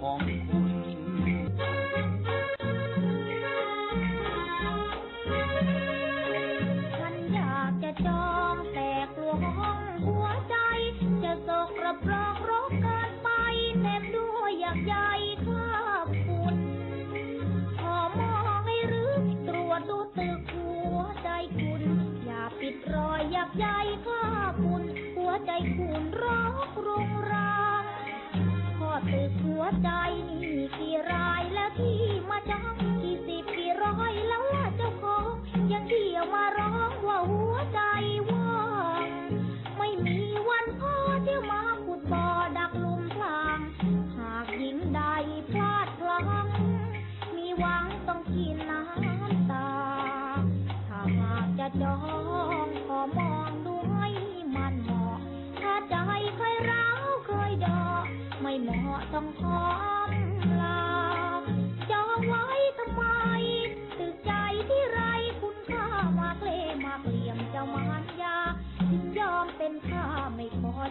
ของคุณ ฉันอยากจะจองแต่กลัวห้องหัวใจ จะสกระปรกรกเกินไปเต็มด้วยอยากใยคราบฝุ่นขอมองให้รึกตรวจดูตึกหัวใจคุณ อย่าปิดรอยอยากใยคราบฝุ่นหัวใจคุณร้องรุงรัง ตึกหัวใจนี่กี่รายแล้วที่มาจองกี่สิบกี่ร้อยแล้วว่าเจ้าของยังเที่ยวมาร้อ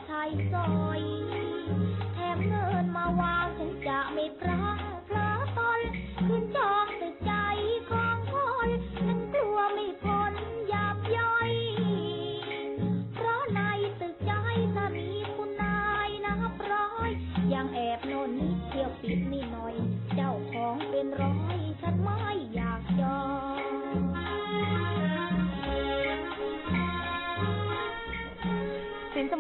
ไม่พ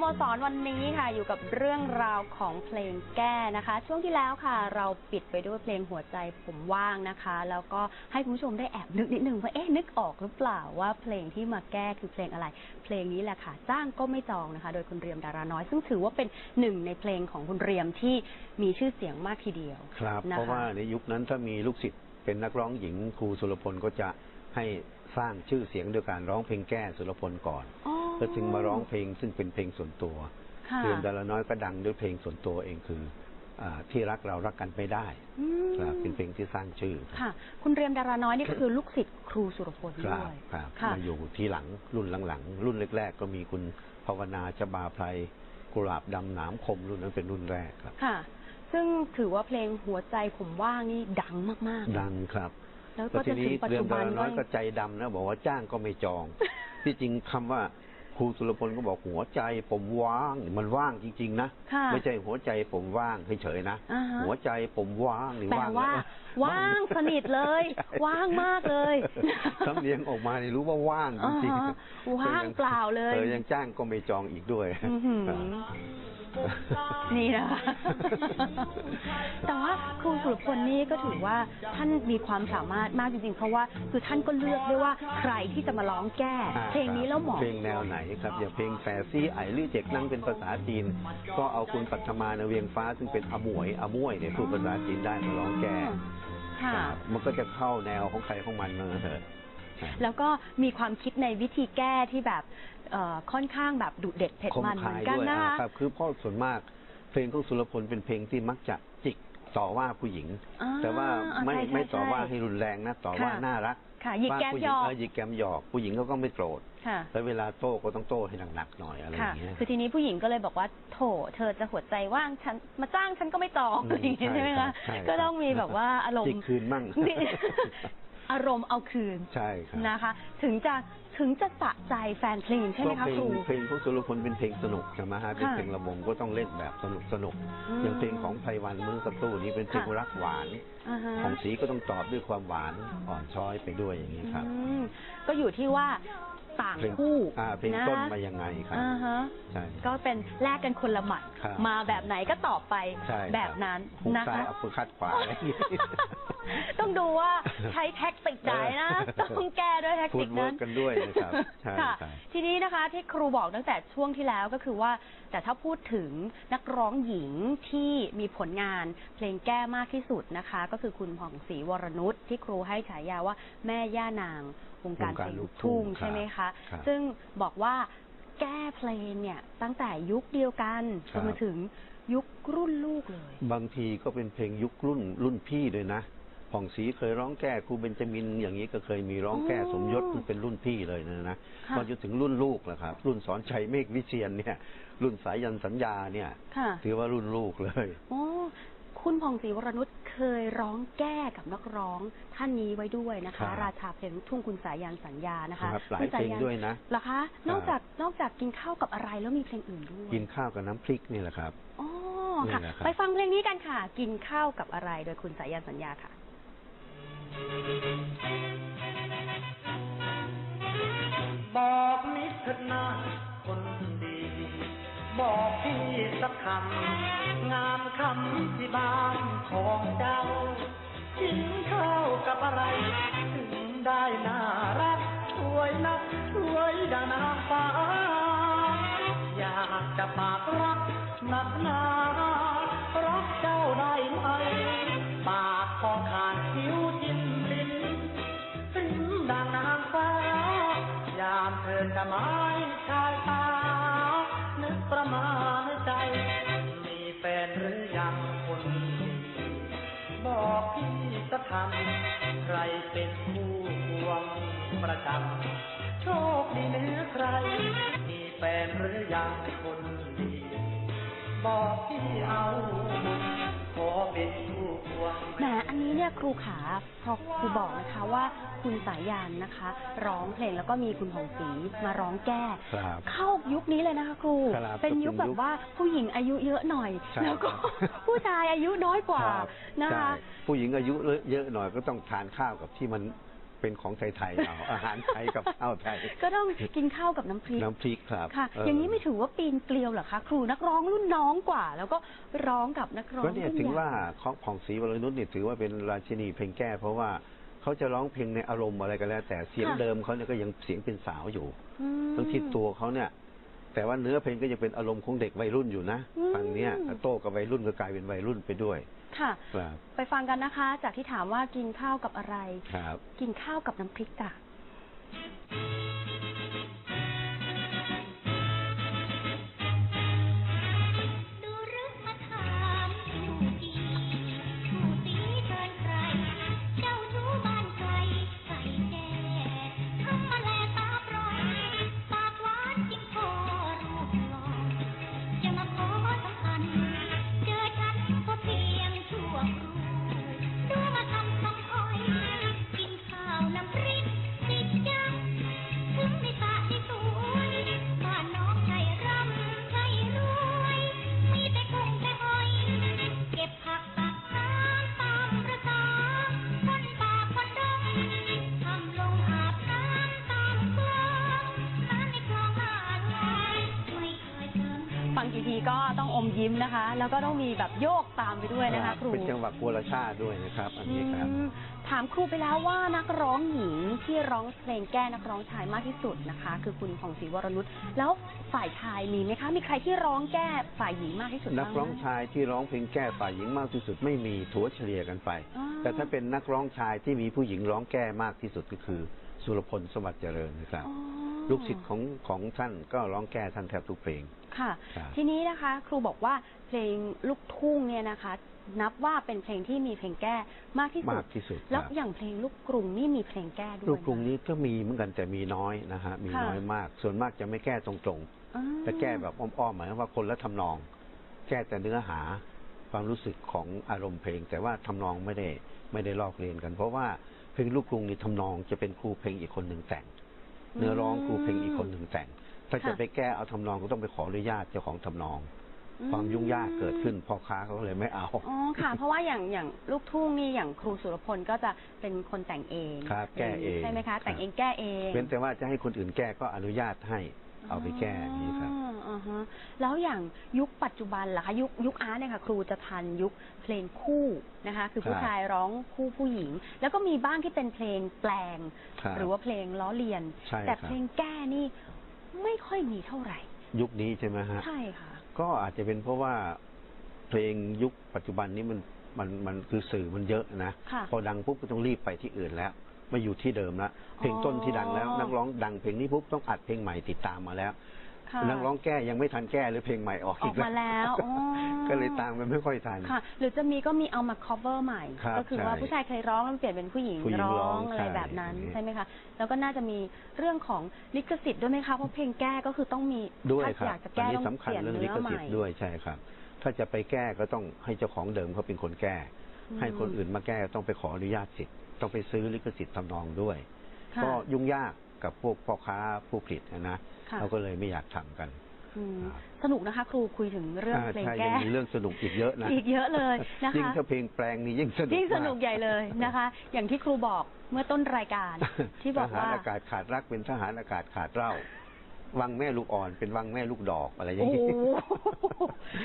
สินสโมสรวันนี้ค่ะอยู่กับเรื่องราวของเพลงแก้นะคะ ช่วงที่แล้วค่ะ เราปิดไปด้วยเพลงหัวใจผมว่างนะคะ แล้วก็ให้คุณผู้ชมได้แอบนึกนิดนึงว่าเอ๊ะนึกออกหรือเปล่าว่าเพลงที่มาแก้คือเพลงอะไร เพลงนี้แหละค่ะ จ้างก็ไม่จองนะคะ โดยคุณเรียมดาราน้อย ซึ่งถือว่าเป็นหนึ่งในเพลงของคุณเรียมที่มีชื่อเสียงมากทีเดียวครับนะคะเพราะว่าในยุคนั้นถ้ามีลูกศิษย์เป็นนักร้องหญิงครูสุรพลก็จะ ให้สร้างชื่อเสียงโดยการร้องเพลงแก้สุรพลก่อนอ๋อแล้วจึงมาร้องเพลงซึ่งเป็นเพลงส่วนตัวค่ะเรียนดาราน้อยก็ดังด้วยเพลงส่วนตัวเองคืออาที่รักเรารักกันไม่ได้อืมครับเป็นเพลงที่สร้างชื่อครับค่ะ คุณเรียมดาราน้อยนี่คือลูกศิษย์ครูสุรพลคด้รัวบยครับค่ะมาอยู่ที่หลังรุ่นหลังๆรุ่นแรก ๆ ก็มีคุณภาวนาชบาไพรกุหลาบดำหนามคมรุ่นนั้นเป็นรุ่นแรกครับ ค่ะ ซึ่งถือว่าเพลงหัวใจผมว่างนี่ดังมากๆ ดังครับ แล้วแล้ก็วทีจะถึนี้งปัจเรื่อจุงบัดานราน้อยก็ก็ใจดำนะ บอกว่าจ้างก็ไม่จอง ที่จริงคำว่าครูสุรพลก็บอกหัวใจผมว่างมันว่างจริง ๆ นะค่ะไม่ใช่หัวใจผมว่างเฉยๆนะอ่าฮะหัวใจผมว่างหรือแปลว่างว่าว่างสนิทเลยใช่ว่างมากเลยสำเนียงออกมานี่รู้ว่าว่างจริงอ่าฮะๆว่างเปล่าเลยเออยังจ้างก็ไม่จองอีกด้วยอื้อหือครับ นี่นะคะ แต่ว่าครูสุรพลนี่ก็ถือว่าท่านมีความสามารถมากจริงๆ เพราะว่าคือท่านก็เลือกด้วยว่าใครที่จะมาร้องแก้อ่าเพลงนี้แล้วเหมาะ เพลงแนวไหนครับ อย่างเพลงแฟซี่ไอหรือเจ็กนั่งเป็นภาษาจีน ก็เอาคุณปัทมาในเวียงฟ้าซึ่งเป็นอมวยอมวยเนี่ยพูดภาษาจีนได้มาร้องแก้ค่ะครับมันก็จะเข้าแนวของใครของมันนะเถอะแล้วก็มีความคิดในวิธีแก้ที่แบบ เอ่อค่อนข้างแบบดุเด็ดเผ็ดคมมันเหมืคาอนยกันด้วยนะอ่าคะ ครับ คือเพ่อส่วนมากเพลงของสุรพลเป็นเพลงที่มักจะจิกต่อว่าผู้หญิง อ่าแต่ว่าไม่ใช่ใช่ไม่ต่อว่าใช่ให้รุนแรงนะต่อว่าค่ะน่ารักค่ะหยิกว่าแก้มผู้หหยญิงอกเออหยิกแกมหยอกผู้หญิงเขาก็ไม่โกรธค่ะ แล้วเวลาโต้ก็ต้องโต้ให้หนักๆหน่อยอะไรอค่ะ ย่างเงี้ย คือทีนี้ผู้หญิงก็เลยบอกว่า โถ เธอจะหัวใจว่างฉันมาจ้างฉันก็ไม่จองอืมอะไรอย่างเงี้ยใช่ใช่ไหมครัคะบใช่ครับก็ต้องมีแบบว่าอารมจิกณ์คืนมั่งนี่ อารมณ์เอาคืนใช่ครับนะคะ ถึงจะถึงจะสะใจแฟนเพลงใช่ไหมก็คะเพลครู งเพลงของสุรพลเป็นเพลงสนุกใช่ไหมฮะเป็นค่ะเพลงระบมก็ต้องเล่นแบบสนุกสนุกอืมอย่างเพลงของไพวันมือสักตู้นี้เป็นเพลงค่ะ รักหวาน อ่าฮะของสีก็ต้องตอบด้วยความหวานอ่อนช้อยไปด้วยอย่างนี้ครับ อืมก็อยู่ที่ว่า ต่างเพลงคู่อ่าเพลงนะต้นมายังไงครับอ่าฮะใช่ก็เป็นแลกกันคนละหมัดครับมาแบบไหนก็ตอบไปใช่ครับแบบนั้นหุกนะซ้ายคะ อัปเปอร์คัดขวาอะไรอย่างงี้ต้องดูว่าใช้แท็กติกไหนนะ เออต้องแก้ด้วยแท็กพูติดกเวินั้ร์นกกันด้วยนะครับใช่ค่ะครับทีนี้นะคะที่ครูบอกตั้งแต่ช่วงที่แล้วก็คือว่า แต่ถ้าพูดถึงนักร้องหญิงที่มีผลงานเพลงแก้มากที่สุดนะคะ ก็คือคุณผ่องศรีวรนุชที่ครูให้ฉายาว่าแม่ย่านาง วงการวงการเพลงลูลูกกทุ่ทุ่งงใช่ไหมคะครับซึ่งบอกว่าแก้เพลงเนี่ยตั้งแต่ยุคเดียวกันคจรับนมาถึงยุครุ่นลูกเลย บางทีก็เป็นเพลงยุครุ่นรุ่นพี่ด้วยนะผ่องศรีเคยร้องแก้ครูเบนจามินอย่างนี้ก็เคยมีร้องแก้อ๋อสมยศมันเป็นรุ่นพี่เลยนะนะค่ะพอจะถึงรุ่นลูกแหละครับ รุ่นสอนชัยเมฆวิเชียนเนี่ย รุ่นสายยันสัญญาเนี่ยค่ะถือว่ารุ่นลูกเลยโอ้คุณพองศรีวรนุช เคยร้องแก้กับนักร้องท่านนี้ไว้ด้วยนะครัคะบราชาเพลงลูกทุ่งคุณสายันสัญญานะคะครับหลายคุณสเพลงนด้วยนะเหรอคะนอกจากนอกจากกินข้าวกับอะไรแล้วมีเพลงอื่นด้วยกินข้าวกับน้ำพริกนี่แหละครับ อ๋อนี่ค่ะแหละครับ ไปฟังเพลงนี้กันค่ะ กินข้าวกับอะไรโดยคุณสายันสัญญาค่ะ บอกนิดเถิดนะคนดี บอกพี่สักคำงามคำที่บ้านของเจ้า กินข้าวกับอะไร ถึงได้น่ารักช่วยนักช่วยดานางฟ้า อยากจะฝากรักหนักหนารักเจ้าได้ไหม ปากคอขาดคิ้วจิ้มลิ้นถึงดังนางฟ้า ยามเธอจะไม้ชายตานึกประมาณ ทำใครเป็นผู้ควงประจำโชคดีเหนือใคร มีแฟนหรือยังคนดี บอกพี่เอาขอเป็น คู่ควงแหมอันนี้เนี่ยครูขาพอครูบอกนะคะว่าคุณสายันนะคะ ร้องเพลงแล้วก็มีคุณผ่องศรีมาร้องแก้ ครับเข้ายุคนี้เลยนะคะครู ครับเป็นยุคแบบว่าผู้หญิงอายุเยอะหน่อย ใช่แล้วก็ ครับ ผู้ชายอายุน้อยกว่าครับนะคะ ใช่ผู้หญิงอายุเยอะหน่อยก็ต้องทานข้าวกับที่มัน เป็นของไทยๆเอา อาหารไทยกับข้าวไทย ก็ต้องกินข้าวกับน้ำพริก น้ำพริกครับค่ะเออออย่างนี้ไม่ถือว่าปีนเกลียวเหรอคะ ครูนักร้องรุ่นน้องกว่า แล้วก็ร้องกับนักร้องก็เนี่ยรุ่นถึงใหญ่ ว่าของผ่องศรีวรนุชเนี่ยถือว่าเป็นราชินีเพลงแก้ เพราะว่าเขาจะร้องเพลงในอารมณ์อะไรก็แล้ว แต่เสียงเดิมเขาเนี่ยก็ยังเสียงเป็นสาวอยู่ อืม ทั้งที่ตัวเขาเนี่ย แต่ว่าเนื้อเพลงก็ยังเป็นอารมณ์ของเด็กวัยรุ่นอยู่นะอืม ฟังเนี้ยโต้กับวัยรุ่นก็กลายเป็นวัยรุ่นไปด้วย ค่ะ ครับ ไปฟังกันนะคะ จากที่ถามว่ากินข้าวกับอะไร ครับ กินข้าวกับน้ำพริกจ้ะ จะ กี่ทีก็ต้องอมยิ้มนะคะ แล้วก็ต้องมีแบบโยกตามไปด้วยนะคะ ครูเป็นจังหวะกัวละชาติด้วยนะครับ อันนี้ครับอืมถามครูไปแล้วว่านักร้องหญิงที่ร้องเพลงแก้นักร้องชายมากที่สุดนะคะ คือคุณผ่องศรีวรนุชแล้วฝ่ายชายมีไหมคะ มีใครที่ร้องแก้ฝ่ายหญิงมากที่สุดนับ้ากงไหมร้องชายที่ร้องเพลงแก้ฝ่ายหญิงมากที่สุดไม่มีถัวเฉลี่ยกันไปอ๋อแต่ถ้าเป็นนักร้องชายที่มีผู้หญิงร้องแก้มากที่สุดก็คือ สุรพลสมบัติเจริญนะครับอ๋อลูกศิษย์ของของท่านก็ร้องแก้ท่านแทบทุกเพลง ค่ะครับทีนี้นะคะครูบอกว่าเพลงลูกทุ่งเนี่ยนะคะ นับว่าเป็นเพลงที่มีเพลงแก้มากที่สุมาดกที่สุดแล้วครับอย่างเพลงลูกกรุงนี่มีเพลงแก้ด้วยลูกกรุงไหมนี้ก็มีเหมือนกันแต่มีน้อยนะฮะมีค่ะน้อยมาก ส่วนมากจะไม่แก้ตรงอ่า ๆจะแก้แบบอ้อมๆหมายความว่าคนละทำนอง แก้แต่เนื้อหาความรู้สึกของอารมณ์เพลง แต่ว่าทำนองไม่ได้ไม่ได้ลอกเรียนกัน เพราะว่าเพลงลูกกรุงนี่ทำนองจะเป็นครูเพลงอีกคนหนึ่งแต่ง เนื้อร้องครูเพลงอีกคนหนึ่งแต่ง ถ้าจะค่ะไปแก้เอาทำนองก็ต้องไปขออนุญาตเจ้าของทำนองอืความยุ่งยากเกิดขึ้นพ่อค้าเขาเลยไม่เอาอ๋อค่ะ เพราะว่าอย่างอย่างลูกทุ่งนี่อย่างครูสุรพลก็จะเป็นคนแต่งเองครับแก้เองใช่ไหมครัคะบแต่งเองแก้เองเว้นแต่ว่าจะให้คนอื่นแก้ก็อนุญาตให้เอาไปแก้อย่างนี้ครับอ๋ออ่าฮะแล้วอย่างยุคปัจจุบันล่ะคะยุคยุคอาร์ตเนี่ยค่ะ ครูจะทันยุคเพลงคู่นะคะ คือผู้ครับชายร้องคู่ผู้หญิง แล้วก็มีบ้างที่เป็นเพลงแปลงครับหรือว่าเพลงล้อเลียนใช่แต่ครับเพลงแก้นี่ไม่ ค่อยมีเท่าไหร่ ยุคนี้ใช่ไหมฮะ ใช่ค่ะ ก็อาจจะเป็นเพราะว่าเพลงยุคปัจจุบันนี้มันมันมันคือสื่อมันเยอะนะค่ะพอดังปุ๊บก็ต้องรีบไปที่อื่นแล้วไม่อยู่ที่เดิมละเพลงต้นที่ดังแล้วอ๋อนักร้องดังเพลงนี้ปุ๊บต้องอัดเพลงใหม่ติดตามมาแล้ว ค่ะนักร้องแก้ยังไม่ทันแก้หรือเพลงใหม่ออกออกมาแล้วอ๋อ ก็เลยตามกันไม่ค่อยทัน ค่ะ หรือจะมีก็มีเอามา cover ใหม่ ครับก็คือว่าใช่ผู้ชายเคยร้องแล้วเปลี่ยนเป็นผู้หญิงผู้หญิงร้ร้อองงอะไรใช่แบบนั้นอย่างนี้ใช่ไหมคะ แล้วก็น่าจะมีเรื่องของลิขสิทธิ์ด้วยไหมคะ เพราะเพลงแก้ก็คือต้องมีด้วยถ้าครับอยากจะอันแก้นี้ต้องสำคัญเปลี่ยนเรื่องลิเนื้ขอใหสิทม่ ธิ์ด้วยใช่ครับ ถ้าจะไปแก้ก็ต้องให้เจ้าของเดิมเขาเป็นคนแก้ อืม ให้คนอื่นมาแก้ต้องไปขออนุญาตสิทธิ์ต้องไปซื้อลิขสิทธิ์ทำนองด้วย ค่ะ ก็ยุ่งยากกับพวกพ่อค้าผู้ผลิตนะนะค่ะ เราก็เลยไม่อยากทำกันอืมอ่าสนุกนะคะ ครูคุยถึงเรื่องอ่าเพลงใช่แก้ยังมีเรื่องสนุกอีกเยอะนะอีกเยอะเลยนะยิ่งคะถ้าเพลงแปลงนี่ยิ่งสนุกยิ่งสนุกมาใหญ่เลยนะคะ อย่างที่ครูบอกเมื่อต้นรายการ ที่บอกทหารว่าอากาศขาดรักเป็นทหารอากาศขาดเหล้า วังแม่ลูกอ่อนเป็นวังแม่ลูกดอกอะไรอย่างโอ้นี้โห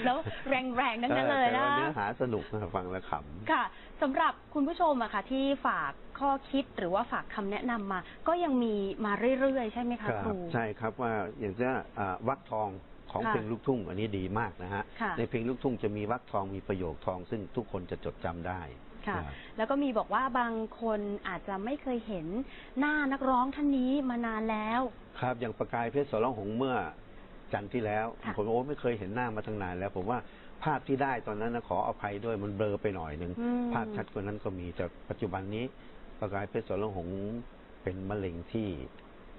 แล้วแรงๆทั้งนั้นเลยแต่นะว่าเนื้อหาสนุกนะฟังแล้วขำค่ะสำหรับคุณผู้ชมอะค่ะ ที่ฝากข้อคิดหรือว่าฝากคำแนะนำมา ก็ยังมีมาเรื่อยๆใช่ไหมคะคครัรูใช่ครับว่าอย่างจะอ่าวักทองของค่ะเพลงลูกทุ่ง อันนี้ดีมากนะฮะค่ะในเพลงลูกทุ่งจะมีวักทองมีประโยคทองซึ่งทุกคนจะจดจำได้ ค่ะครับแล้วก็มีบอกว่าบางคนอาจจะไม่เคยเห็นหน้านักร้องท่านนี้มานานแล้ว ครับอย่างประกายเพชรสรหงส์เมื่อจันทร์ที่แล้วค่ะผมโอ้ไม่เคยเห็นหน้ามาตั้งนานแล้ว ผมว่าภาพที่ได้ตอนนั้นนะขออภัยด้วยมันเบลอไปหน่อยหนึ่งอืมภาพชัดกว่านั้นก็มีแต่ปัจจุบันนี้ประกายเพชรสรหงส์เป็นมะเร็งที่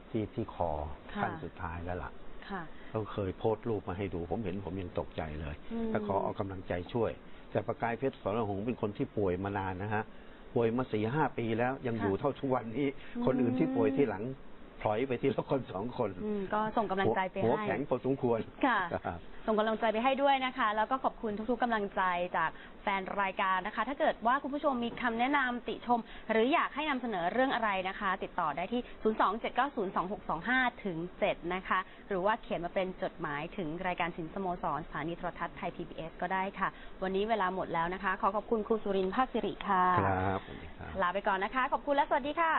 ที่ที่คอค่ะขั้นสุดท้ายแล้วล่ะค่ะเขาเคยโพสต์รูปมาให้ดู ผมเห็นผมยังตกใจเลยอืมแต่ขอเอากำลังใจช่วย แต่ประกายเพชรสรหงส์เป็นคนที่ป่วยมานานนะฮะป่วยมาสี่ห้าปีแล้วยังค่ะอยู่เท่าทุกวันนี้อืมคนอื่นที่ป่วยที่หลังพ ลอยไปทีละคนสองคนอืมก็ส่งกำลังใจไปหัวให้แข็งพอสมควรค่ะครับ ส่งกำลังใจไปให้ด้วยนะคะ แล้วก็ขอบคุณทุกๆกำลังใจจากแฟนรายการนะคะ ถ้าเกิดว่าคุณผู้ชมมีคำแนะนำติชม หรืออยากให้นำเสนอเรื่องอะไรนะคะ ติดต่อได้ที่ 027902625ถึง7นะคะ หรือว่าเขียนมาเป็นจดหมายถึงรายการสินสโมสรสถานีโทรทัศน์ไทย PBS ก็ได้ค่ะ วันนี้เวลาหมดแล้วนะคะ ขอขอบคุณครูสุรินทร์ภาคสิริค่ะ ครับสวัสดีครับ ลาไปก่อนนะคะ ขอบคุณและสวัสดีค่ะ